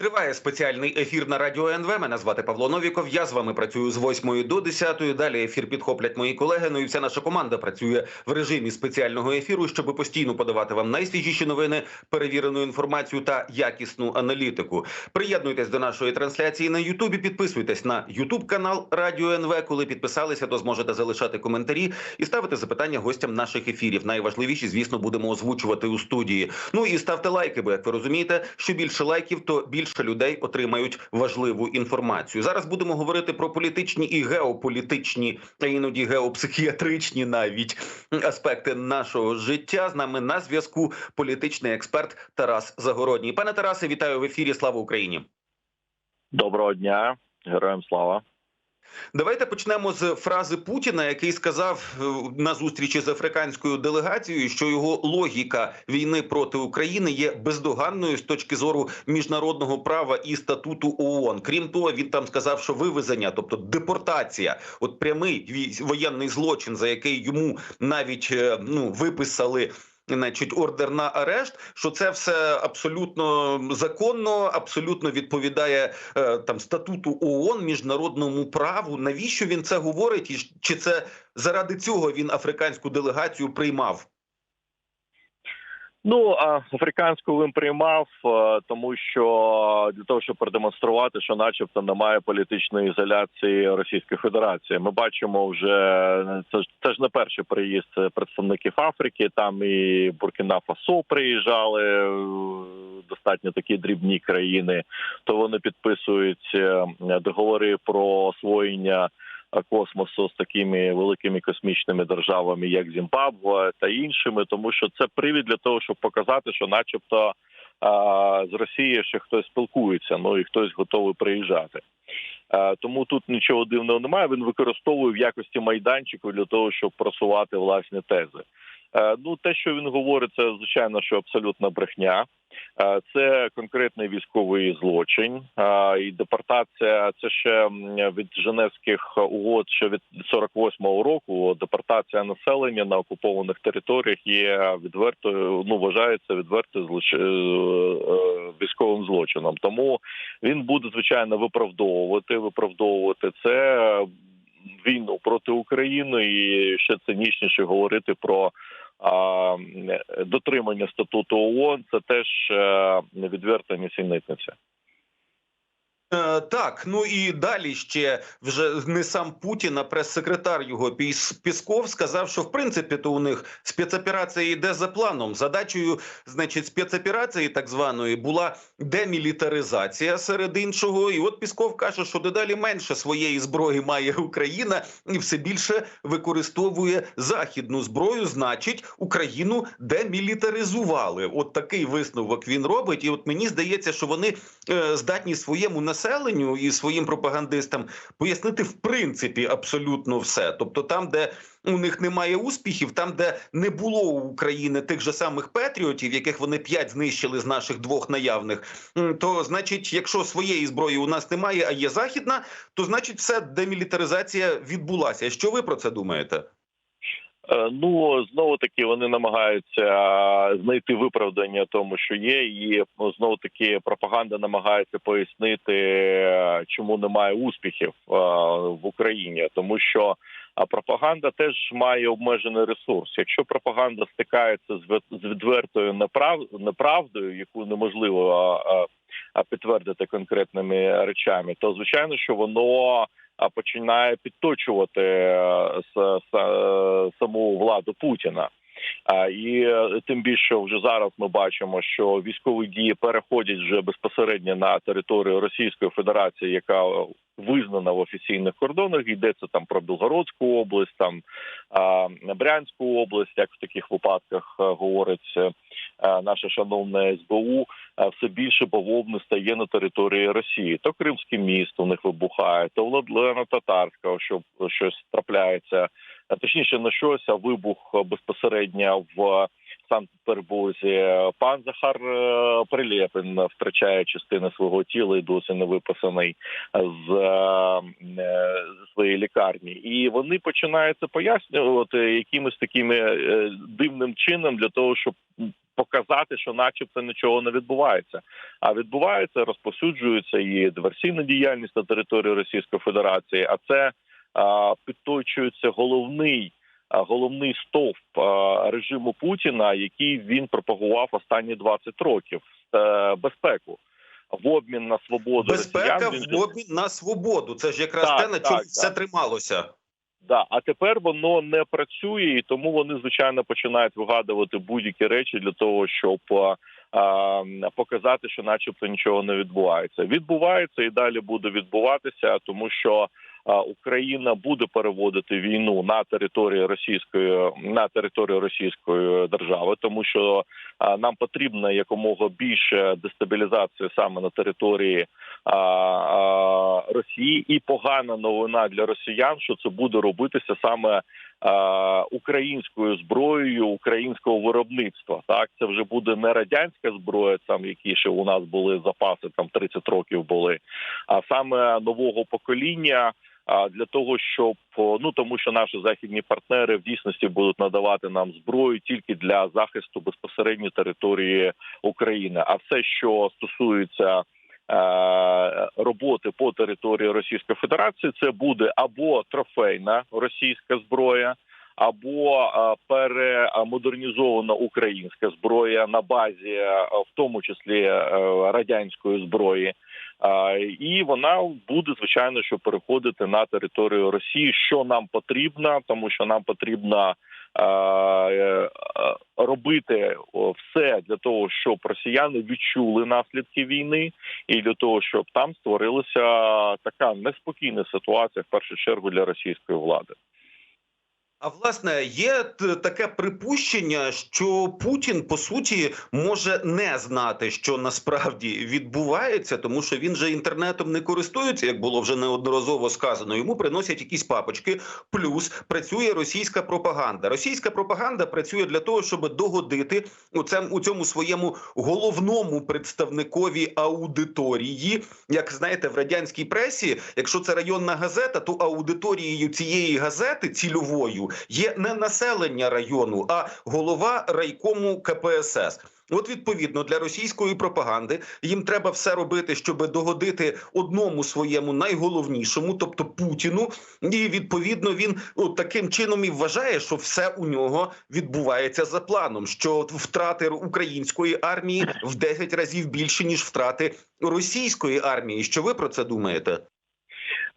Триває спеціальний ефір на радіо НВ. Мене звати Павло Новіков. Я з вами працюю з 8 до 10. Далі ефір підхоплять мої колеги. Ну і вся наша команда працює в режимі спеціального ефіру, щоб постійно подавати вам найсвіжіші новини, перевірену інформацію та якісну аналітику. Приєднуйтесь до нашої трансляції на Ютубі. Підписуйтесь на Ютуб канал Радіо НВ. Коли підписалися, то зможете залишати коментарі і ставити запитання гостям наших ефірів. Найважливіші, звісно, будемо озвучувати у студії. Ну і ставте лайки, бо як ви розумієте, що більше лайків, то більше людей отримають важливу інформацію. Зараз будемо говорити про політичні і геополітичні, а іноді геопсихіатричні навіть аспекти нашого життя. З нами на зв'язку політичний експерт Тарас Загородній. Пане Тарасе, вітаю в ефірі. Слава Україні! Доброго дня, героям слава. Давайте почнемо з фрази Путіна, який сказав е, на зустрічі з африканською делегацією, що його логіка війни проти України є бездоганною з точки зору міжнародного права і статуту ООН. Крім того, він там сказав, що вивезення, тобто депортація, от прямий воєнний злочин, за який йому навіть е, ну виписали. Значить, ордер на арешт, що це все абсолютно законно, абсолютно відповідає е, там статуту ООН, міжнародному праву. Навіщо він це говорить? І чи це заради цього він африканську делегацію приймав? Ну а африканську він приймав, е, тому що для того, щоб продемонструвати, що, начебто, немає політичної ізоляції Російської Федерації. Ми бачимо вже це ж це ж не перший приїзд представників Африки. Там і Буркіна Фасо приїжджали е, достатньо такі дрібні країни. То вони підписують е, договори про освоєння космосу з такими великими космічними державами, як Зімбабве та іншими, тому що це привід для того, щоб показати, що, начебто, з Росією ще хтось спілкується, ну і хтось готовий приїжджати. Тому тут нічого дивного немає. Він використовує в якості майданчику для того, щоб просувати власні тези. Ну, те, що він говорить, це звичайно, що абсолютна брехня. Е, Це конкретний військовий злочин Е, і депортація. Це ще від Женевських угод, ще від 48-го року. Депортація населення на окупованих територіях є відвертою. Ну вважається відвертою злоч... е, військовим злочином. Тому він буде звичайно виправдовувати, виправдовувати це. Війну проти України і ще цинічніше говорити про дотримання статуту ООН це теж е, відверта нісенітниця. Е, так, ну і далі ще вже не сам Путін, а прес-секретар його Піс- Пісков сказав, що в принципі то у них спецоперація йде за планом. Задачею, значить, спецоперації так званої була демілітаризація серед іншого. І от Пісков каже, що дедалі менше своєї зброї має Україна і все більше використовує західну зброю. Значить, Україну демілітаризували. От такий висновок він робить. І от мені здається, що вони е, здатні своєму населенню і своїм пропагандистам пояснити в принципі абсолютно все. Тобто, там, де у них немає успіхів, там, де не було у України тих же самих патріотів, яких вони п'ять знищили з наших двох наявних, то значить, якщо своєї зброї у нас немає, а є західна, то значить, все демілітаризація відбулася. Що ви про це думаєте? Е, Ну знову таки вони намагаються знайти виправдання тому, що є, і ну, знову таки пропаганда намагається пояснити, е, чому немає успіхів в Україні, тому що пропаганда теж має обмежений ресурс. Якщо пропаганда стикається з ве- з відвертою неправдою, яку неможливо а, підтвердити конкретними речами, то звичайно, що воно починає підточувати е, с- с- саму владу Путіна. І е, тим більше вже зараз ми бачимо, що військові дії переходять вже безпосередньо на територію Російської Федерації, яка визнана в офіційних кордонах. Йдеться там про Білгородську область, там Брянську область, як в таких випадках е, говорить е, наше шановне СБУ. е, Все більше бавовни стає на території Росії. То Кримське місто у них вибухає, то Владлена Татарська, що щось трапляється. Точніше, не щось, а вибух е, безпосередньо в Санкт-Петербурзі. Пан Захар е, Прилєпин втрачає частини свого тіла і досі не виписаний з, е, е, своєї лікарні. І вони починаються пояснювати якимось такими дивним чином для того, щоб показати, що, начебто, нічого не відбувається. А відбувається, розповсюджується і диверсійна діяльність на території Російської Федерації. А це а, підточується головний. А, Головний стовп режиму Путіна, який він пропагував останні 20 років, е, безпеку в обмін на свободу Безпека росіян. він в обмін на свободу. Це ж якраз Так, те, на чому так, все так. трималося. Да, а тепер воно не працює, і тому вони звичайно починають вигадувати будь-які речі для того, щоб а, а, показати, що, начебто, нічого не відбувається. Відбувається і далі буде відбуватися, тому що Україна буде переводити війну на територію російської на територію Російської держави, тому що нам потрібна якомога більше дестабілізації саме на території Росії, і погана новина для росіян, що це буде робитися саме українською зброєю українського виробництва. Так це вже буде не радянська зброя, там які ще у нас були запаси, там 30 років були, а саме нового покоління. А для того, щоб ну тому, що наші західні партнери в дійсності будуть надавати нам зброю тільки для захисту безпосередньо території України. А все, що стосується е, роботи по території Російської Федерації, це буде або трофейна російська зброя, або е, перемодернізована українська зброя на базі, е, в тому числі е, радянської зброї. І вона буде звичайно, що переходити на територію Росії, що нам потрібно, тому що нам потрібно е, робити все для того, щоб росіяни відчули наслідки війни, і для того, щоб там створилася така неспокійна ситуація в першу чергу для російської влади. А власне, є таке припущення, що Путін по суті може не знати, що насправді відбувається, тому що він же інтернетом не користується, як було вже неодноразово сказано. Йому приносять якісь папочки. Плюс працює російська пропаганда. Російська пропаганда працює для того, щоб догодити у цьому, у цьому своєму головному представникові аудиторії. Як знаєте, в радянській пресі, якщо це районна газета, то аудиторією цієї газети цільовою є не населення району, а голова райкому КПСС. От відповідно для російської пропаганди їм треба все робити, щоб догодити одному своєму найголовнішому, тобто Путіну. І відповідно він от таким чином і вважає, що все у нього відбувається за планом. Що втрати української армії в 10 разів більше ніж втрати російської армії. Що ви про це думаєте?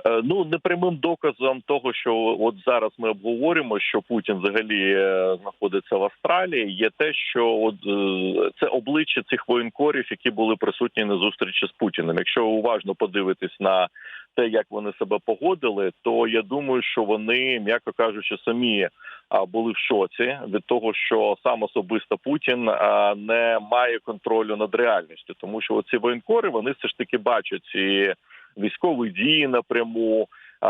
Е, Ну непрямим доказом того, що от зараз ми обговорюємо, що Путін взагалі е, знаходиться в Австралії, є те, що от е, це обличчя цих воєнкорів, які були присутні на зустрічі з Путіним. Якщо уважно подивитись на те, як вони себе погодили, то я думаю, що вони, м'яко кажучи, самі були в шоці від того, що сам особисто Путін не має контролю над реальністю, тому що оці воєнкори вони все ж таки бачать ці військові дії напряму.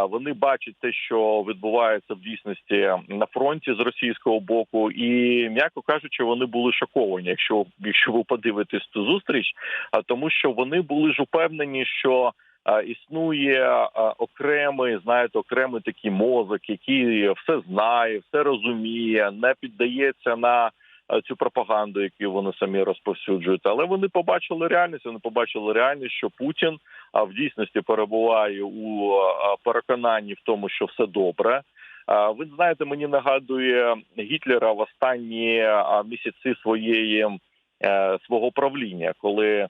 Вони бачать те, що відбувається в дійсності на фронті з російського боку, і м'яко кажучи, вони були шоковані, якщо якщо ви подивитесь ту зустріч, а тому, що вони були ж упевнені, що існує окремий, знаєте, окремий такий мозок, який все знає, все розуміє, не піддається на цю пропаганду, яку вони самі розповсюджують. Але вони побачили реальність. Вони побачили реальність, що Путін а в дійсності перебуває у переконанні в тому, що все добре. Ви знаєте, мені нагадує Гітлера в останні місяці своєї е, свого правління, коли е,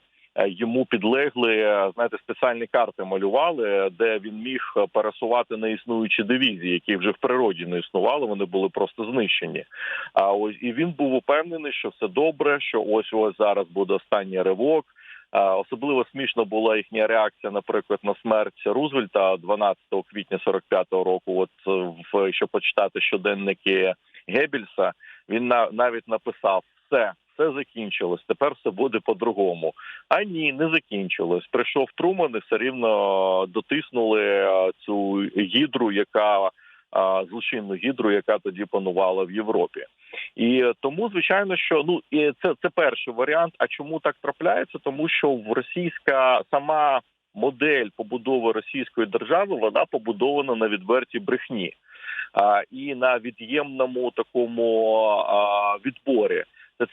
йому підлегли е, знаєте, спеціальні карти малювали, де він міг пересувати неіснуючі дивізії, які вже в природі не існували. Вони були просто знищені. А ось і він був упевнений, що все добре, що ось ось зараз буде останній ривок. А, Особливо смішно була їхня реакція, наприклад, на смерть Рузвельта 12 квітня 45-го року. От е, в якщо почитати щоденники Геббельса, він на навіть написав все. Все закінчилось. Тепер все буде по-другому. А ні, не закінчилось. Прийшов Труман і все рівно дотиснули е, цю гідру, яка злочинну гідру, яка тоді панувала в Європі. І тому, звичайно, що ну і це, це перший варіант. А чому так трапляється? Тому що в російська сама модель побудови російської держави вона побудована на відвертій брехні а, і на від'ємному такому а, відборі.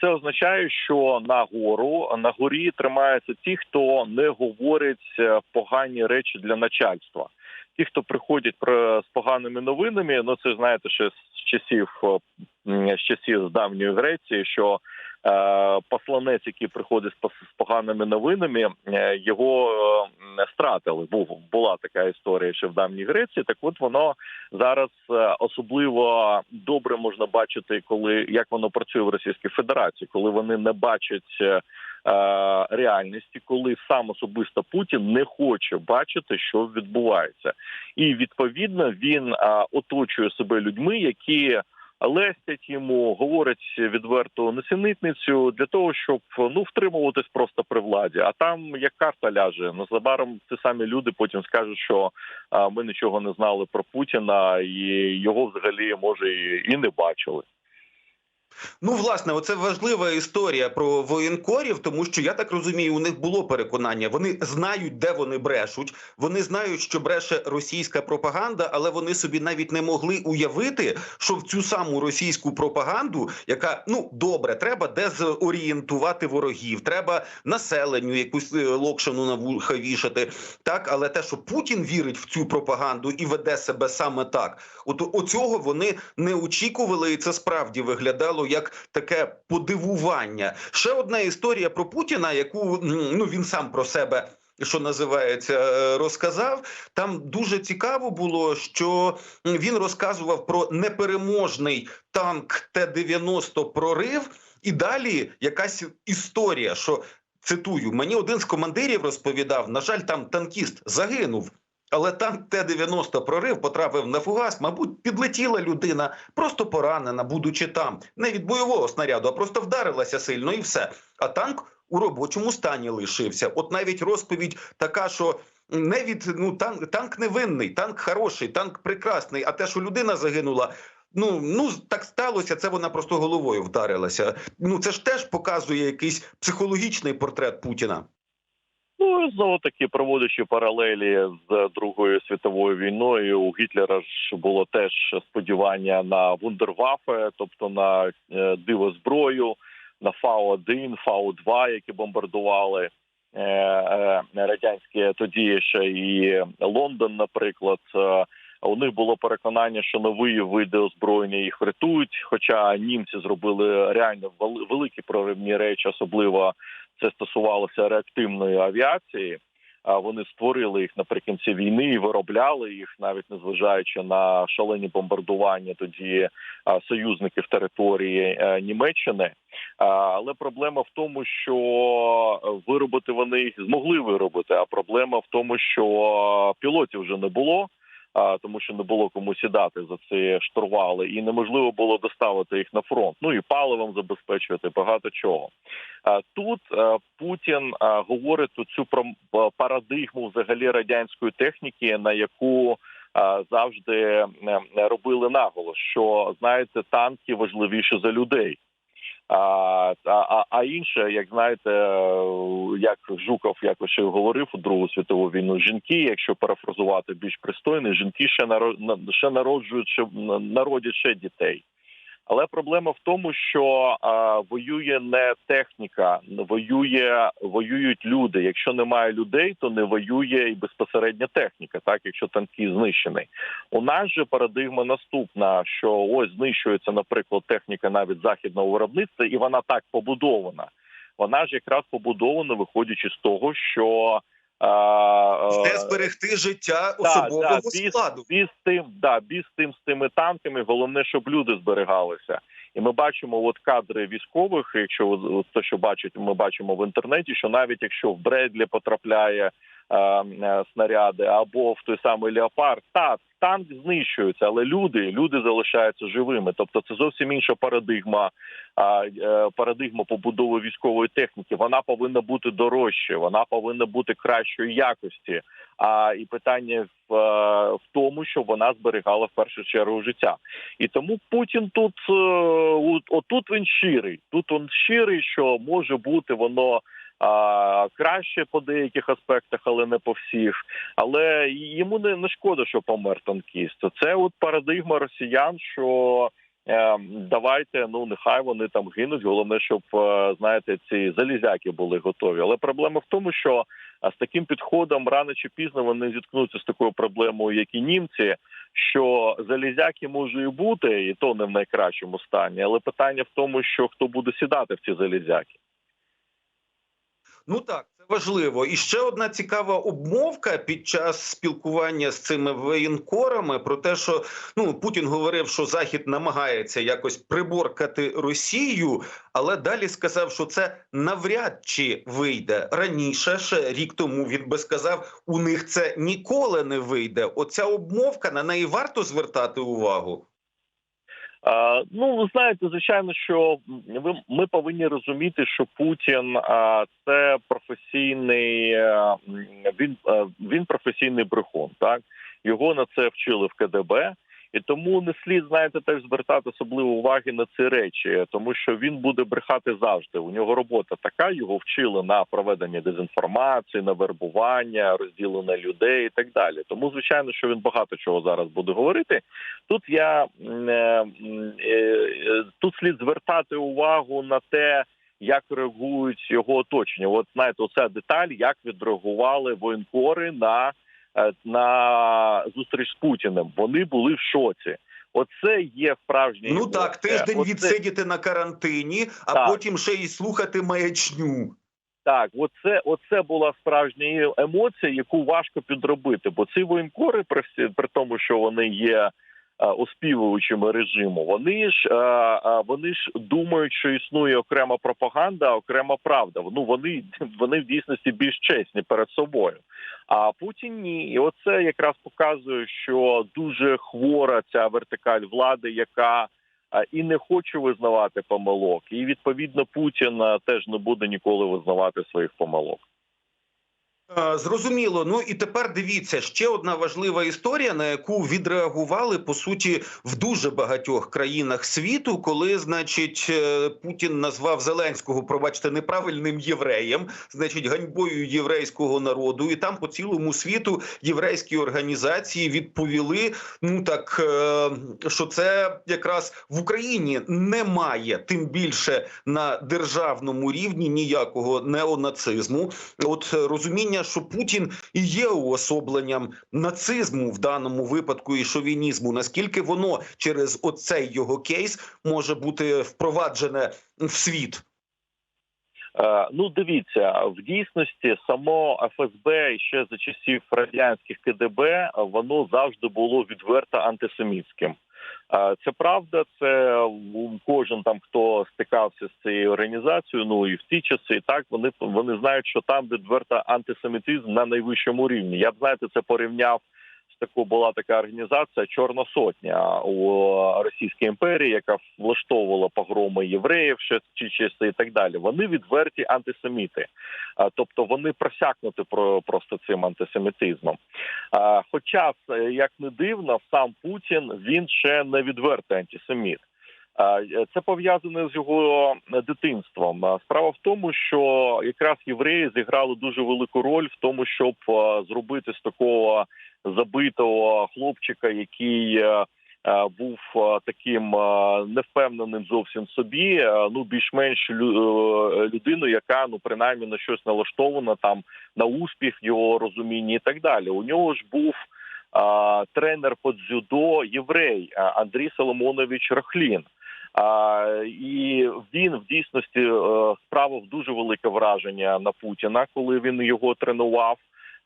це означає, що на гору на горі тримаються ті, хто не говорить е, погані речі для начальства. Ті, хто приходять з поганими новинами, ну це знаєте, ще з часів з часів з давньої Греції, що е, посланець, який приходить з поганими новинами, е, його е, стратили. Був була така історія ще в давній Греції. Так, от воно зараз особливо добре можна бачити, коли як воно працює в Російській Федерації, коли вони не бачать. Е, е, Реальності, коли сам особисто Путін не хоче бачити, що відбувається, і відповідно він оточує себе людьми, які лестять йому, говорять відверто несенітницю для того, щоб ну втримуватись просто при владі. А там як карта ляже незабаром ці самі люди потім скажуть, що ми нічого не знали про Путіна, і його взагалі може і не бачили. Ну, власне, оце важлива історія про воєнкорів, тому що я так розумію, у них було переконання. Вони знають, де вони брешуть. Вони знають, що бреше російська пропаганда, але вони собі навіть не могли уявити, що в цю саму російську пропаганду, яка ну добре, треба дезорієнтувати ворогів, треба населенню якусь е, локшину на вуха вішати. Так, але те, що Путін вірить в цю пропаганду і веде себе саме так, от оцього вони не очікували, і це справді виглядало як таке подивування. Ще одна історія про Путіна, яку ну він сам про себе. Що називається, е, розказав там дуже цікаво було, що він розказував про непереможний танк Т-90 прорив, і далі якась історія, що цитую, мені один з командирів розповідав: на жаль, там танкіст загинув. Але танк Т-90 прорив потрапив на фугас. Мабуть, підлетіла людина, просто поранена, будучи там, не від бойового снаряду, а просто вдарилася сильно і все. А танк у робочому стані лишився. От навіть розповідь така, що не від ну танк, танк невинний, танк хороший, танк прекрасний. А те, що людина загинула. Ну ну так сталося. Це вона просто головою вдарилася. Ну це ж теж показує якийсь психологічний портрет Путіна. Ну знову таки проводячи паралелі з Другою світовою війною, у Гітлера ж було теж сподівання на вундервафе, тобто на е, диво зброю, на Фау-1, Фау-2, які бомбардували е, е, радянські тоді ще і Лондон, наприклад. У них було переконання, що нові види озброєння їх врятують. Хоча німці зробили реально великі проривні речі, особливо це стосувалося реактивної авіації. А вони створили їх наприкінці війни і виробляли їх, навіть незважаючи на шалені бомбардування тоді союзників території е, Німеччини. Але проблема в тому, що виробити вони їх змогли виробити. А проблема в тому, що пілотів вже не було. А тому, що не було кому сідати за ці штурвали, і неможливо було доставити їх на фронт. Ну і паливом забезпечувати багато чого. А тут е, Путін е, говорить цю про е, парадигму взагалі радянської техніки, на яку завжди робили наголос, що знаєте, танки важливіші за людей. А, а, а інше, як знаєте, як Жуков якось говорив у Другу світову війну, жінки, якщо парафразувати більш пристойно, жінки ще наро- ще народжують ще народять ще дітей. Але проблема в тому, що а, воює не техніка, воює воюють люди. Якщо немає людей, то не воює і безпосередня техніка. Так, якщо танки знищений, у нас же парадигма наступна: що ось знищується, наприклад, техніка навіть західного виробництва, і вона так побудована. Вона ж якраз побудована, виходячи з того, що Де е, зберегти життя особового да, да, складу. Біз з тим, да, біз тим з тими танками. Головне, щоб люди зберігалися. І ми бачимо от кадри військових. Якщо от те, що бачить, ми бачимо в інтернеті, що навіть якщо в Бредлі потрапляє е, е, снаряди або в той самий леопард, та танк знищується, але люди, люди залишаються живими. Тобто, це зовсім інша парадигма. а, е, Парадигма побудови військової техніки. Вона повинна бути дорожче, вона повинна бути кращої якості. А і питання в, е, в тому, що вона зберігала в першу чергу життя. І тому Путін тут е, отут він щирий. Тут він щирий, що може бути воно. А, краще по деяких аспектах, але не по всіх. Але йому не, не шкода, що помер танкіст. Це от парадигма росіян, що е, давайте, ну нехай вони там гинуть. Головне, щоб е, знаєте, ці залізяки були готові. Але проблема в тому, що з таким підходом рано чи пізно вони зіткнуться з такою проблемою, як і німці. Що залізяки може і бути, і то не в найкращому стані, але питання в тому, що хто буде сідати в ці залізяки. Ну так, це важливо. І ще одна цікава обмовка під час спілкування з цими воєнкорами про те, що ну Путін говорив, що Захід намагається якось приборкати Росію, але далі сказав, що це навряд чи вийде раніше. Ще рік тому він би сказав, у них це ніколи не вийде. Оця обмовка на неї варто звертати увагу. А, ну, ви знаєте, звичайно, що ми повинні розуміти, що Путін а, це професійний він, він професійний брехун. Так його на це вчили в КДБ. І тому не слід знаєте теж звертати особливо уваги на ці речі, тому що він буде брехати завжди. У нього робота така. Його вчили на проведення дезінформації, на вербування, розділення людей і так далі. Тому звичайно, що він багато чого зараз буде говорити. Тут я е, е, е, тут слід звертати увагу на те. Як реагують його оточення? От знаєте, оця деталь, як відреагували воєнкори на на зустріч з Путіним. Вони були в шоці. Оце є справжній Ну так, тиждень Оце- відсидіти на карантині, а Так. потім ще й слухати маячню. Так, оце, оце була справжня емоція, яку важко підробити. Бо ці воєнкори, при всі при тому, що вони є е, оспівуючими режиму, вони ж е, е, вони ж думають, що існує окрема пропаганда, окрема правда. Ну вони вони в дійсності більш чесні перед собою. А Путін ні, і оце якраз показує, що дуже хвора ця вертикаль влади, яка і не хоче визнавати помилок, і відповідно Путін теж не буде ніколи визнавати своїх помилок. Е, Зрозуміло. Ну і тепер дивіться ще одна важлива історія, на яку відреагували по суті в дуже багатьох країнах світу, коли, значить, е, Путін назвав Зеленського, пробачте, неправильним євреєм, значить, ганьбою єврейського народу, і там по цілому світу єврейські організації відповіли: ну так е, що це якраз в Україні немає, тим більше на державному рівні ніякого неонацизму. От е, розуміння, що Путін і є уособленням нацизму в даному випадку і шовінізму. Наскільки воно через оцей його кейс може бути впроваджене в світ? Е, Ну, дивіться, в дійсності само ФСБ ще за часів радянських КДБ воно завжди було відверто антисемітським. Е, Це правда, це кожен там, хто стикався з цією організацією, ну і в ті часи, так вони вони знають, що там відверто антисемітизм на найвищому рівні. Я б знаєте, це порівняв з такою була така організація Чорна Сотня у Російській імперії, яка влаштовувала погроми євреїв чи часи і так далі. Вони відверті антисеміти, тобто вони просякнуті про просто цим антисемітизмом. Хоча е, як не дивно, сам Путін він ще не відвертий антисеміт. Е, Це пов'язане з його дитинством. Справа в тому, що якраз євреї зіграли дуже велику роль в тому, щоб зробити з такого забитого хлопчика, який е, е, був е, таким е, невпевненим зовсім собі. е, Ну більш-менш лю- е, людину, яка ну принаймні на щось налаштована там на успіх його розумінні і так далі. У нього ж був. е, Тренер по дзюдо єврей е, Андрій Соломонович Рахлін. І він в дійсності е, справив дуже велике враження на Путіна, коли він його тренував.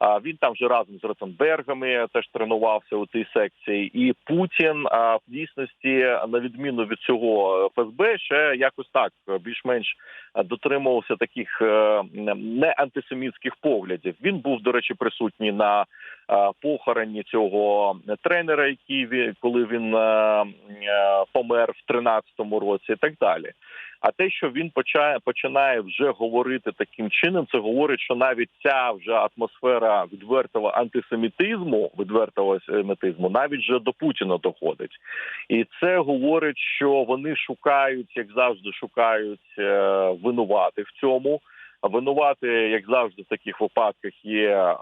А він там вже разом з Ротенбергами теж тренувався у тій секції, і Путін в дійсності, на відміну від цього ФСБ, ще якось так більш-менш дотримувався таких е, не антисемітських поглядів. Він був, до речі, присутній на похороні цього тренера, який коли він е, е, помер в 13-му році, і так далі. А те, що він почає починає вже говорити таким чином, це говорить, що навіть ця вже атмосфера відвертого антисемітизму, відвертого антисемітизму, навіть вже до Путіна доходить, і це говорить, що вони шукають, як завжди, шукають е, винувати в цьому. Винувати, як завжди, в таких випадках є е,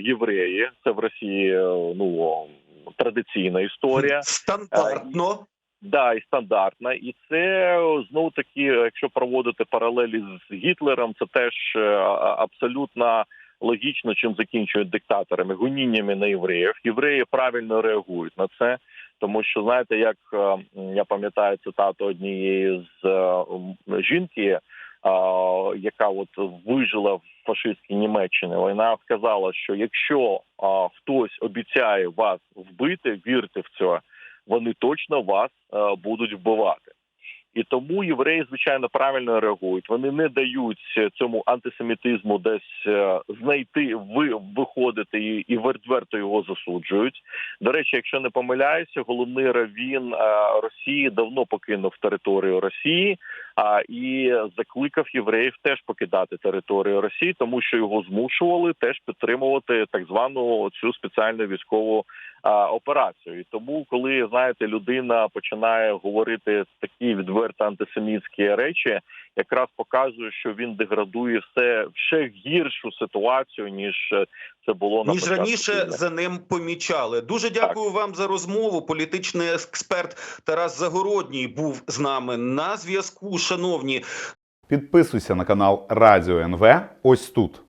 євреї. Це в Росії е, ну традиційна історія. Стандартно. Да, і стандартна, і це знову таки, якщо проводити паралелі з Гітлером, це теж е, абсолютно логічно, чим закінчують диктаторами гоніннями на євреїв. Євреї правильно реагують на це, тому що знаєте, як е, я пам'ятаю цитату однієї з е, жінки, яка от вижила в фашистській Німеччині, вона сказала, що якщо хтось обіцяє вас вбити, вірте в це вони точно вас е, будуть вбивати. І тому євреї, звичайно, правильно реагують. Вони не дають цьому антисемітизму десь е, знайти, ви виходити і, відверто його засуджують. До речі, якщо не помиляюся, головний равін е, Росії давно покинув територію Росії а і закликав євреїв теж покидати територію Росії, тому що його змушували теж підтримувати так звану цю спеціальну військову операцію. І тому, коли знаєте, людина починає говорити такі відверто антисемітські речі, якраз показує, що він деградує все ще гіршу ситуацію ніж е, це було на ніж раніше війни. за ним помічали. Дуже дякую вам за розмову. Політичний експерт Тарас Загородній був з нами на зв'язку. Шановні, Підписуйся на канал Радіо НВ ось тут.